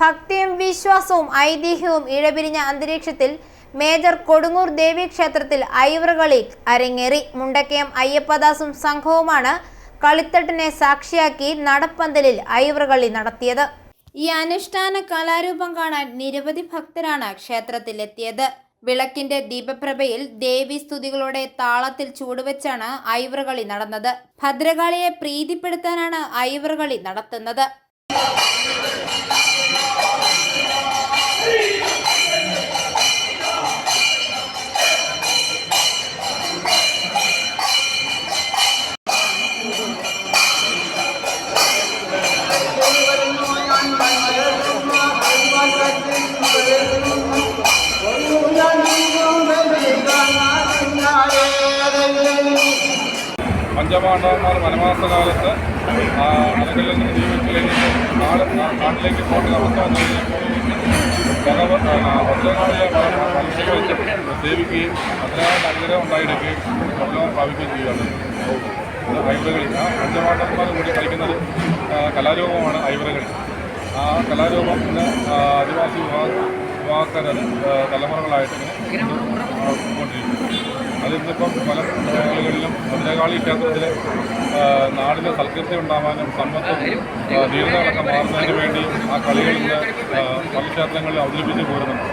ഭക്തിയും വിശ്വാസവും ഐതിഹ്യവും ഇഴപിരിഞ്ഞ അന്തരീക്ഷത്തിൽ മേജർ കൊടുങ്ങൂർ ദേവീക്ഷേത്രത്തിൽ ഐവറുകളി അരങ്ങേറി. മുണ്ടക്കയം അയ്യപ്പദാസും സംഘവുമാണ് കളിത്തട്ടിനെ സാക്ഷിയാക്കി നടപ്പന്തലിൽ ഐവറുകളി നടത്തിയത്. ഈ അനുഷ്ഠാന കലാരൂപം കാണാൻ നിരവധി ഭക്തരാണ് ക്ഷേത്രത്തിലെത്തിയത്. വിളക്കിന്റെ ദീപപ്രഭയിൽ ദേവി സ്തുതികളുടെ താളത്തിൽ ചൂടുവെച്ചാണ് ഐവറുകളി നടന്നത്. ഭദ്രകാളിയെ പ്രീതിപ്പെടുത്താനാണ് ഐവറുകളി നടത്തുന്നത്. പഞ്ചപാണ്ഡവന്മാർ വനവാസകാലത്ത് അലകളിൽ ജീവിതത്തിലേക്ക് നാട് നാട്ടിലേക്ക് പോകേണ്ട അവസ്ഥ വന്നു കഴിഞ്ഞപ്പോൾ ഭദ്രകാളിയെ മനസ്സിൽ വെച്ച് സേവിക്കുകയും അതിനായിട്ട് അനുഗ്രഹം ഉണ്ടായെടുക്കുകയും സ്വർഗവും പ്രാപിക്കുകയും ചെയ്യുകയാണ്. ഐവറകളി ആ പഞ്ചപാണ്ഡവന്മാർ കൂടി കളിക്കുന്നത് കലാരൂപമാണ് ഐവറകളി ആ കലാരൂപം ഇന്ന് ആദിവാസി വിഭാഗ വിഭാഗക്കാരത് തലമുറകളായിട്ട് ഇങ്ങനെ കൊണ്ടിരിക്കുന്നു അത് പല മേഖലകളിലും ഭദ്രകാളി ക്ഷേത്രത്തിൽ നാടിന് സൽകൃതി ഉണ്ടാവാനും സമ്പത്തും ദീർഘകളൊക്കെ മാറുന്നതിന് വേണ്ടി ആ കളികളിൽ പല ക്ഷേത്രങ്ങളിൽ അവതരിപ്പിച്ച് പോരുന്നുണ്ട്.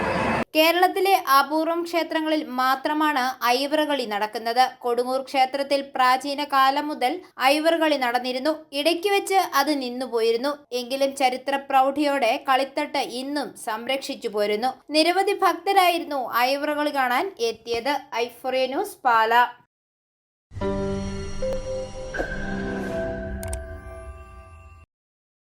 കേരളത്തിലെ അപൂർവം ക്ഷേത്രങ്ങളിൽ മാത്രമാണ് ഐവറുകളി നടക്കുന്നത്. കൊടുങ്ങൂർ ക്ഷേത്രത്തിൽ പ്രാചീന കാലം മുതൽ ഐവറുകളി നടന്നിരുന്നു. ഇടയ്ക്ക് വെച്ച് അത് നിന്നുപോയിരുന്നു എങ്കിലും ചരിത്ര പ്രൗഢിയോടെ കളിത്തട്ട് ഇന്നും സംരക്ഷിച്ചു പോരുന്നു. നിരവധി ഭക്തരായിരുന്നു ഐവറുകളി കാണാൻ എത്തിയത്. ഐഫോറിയ ന്യൂസ് പാല.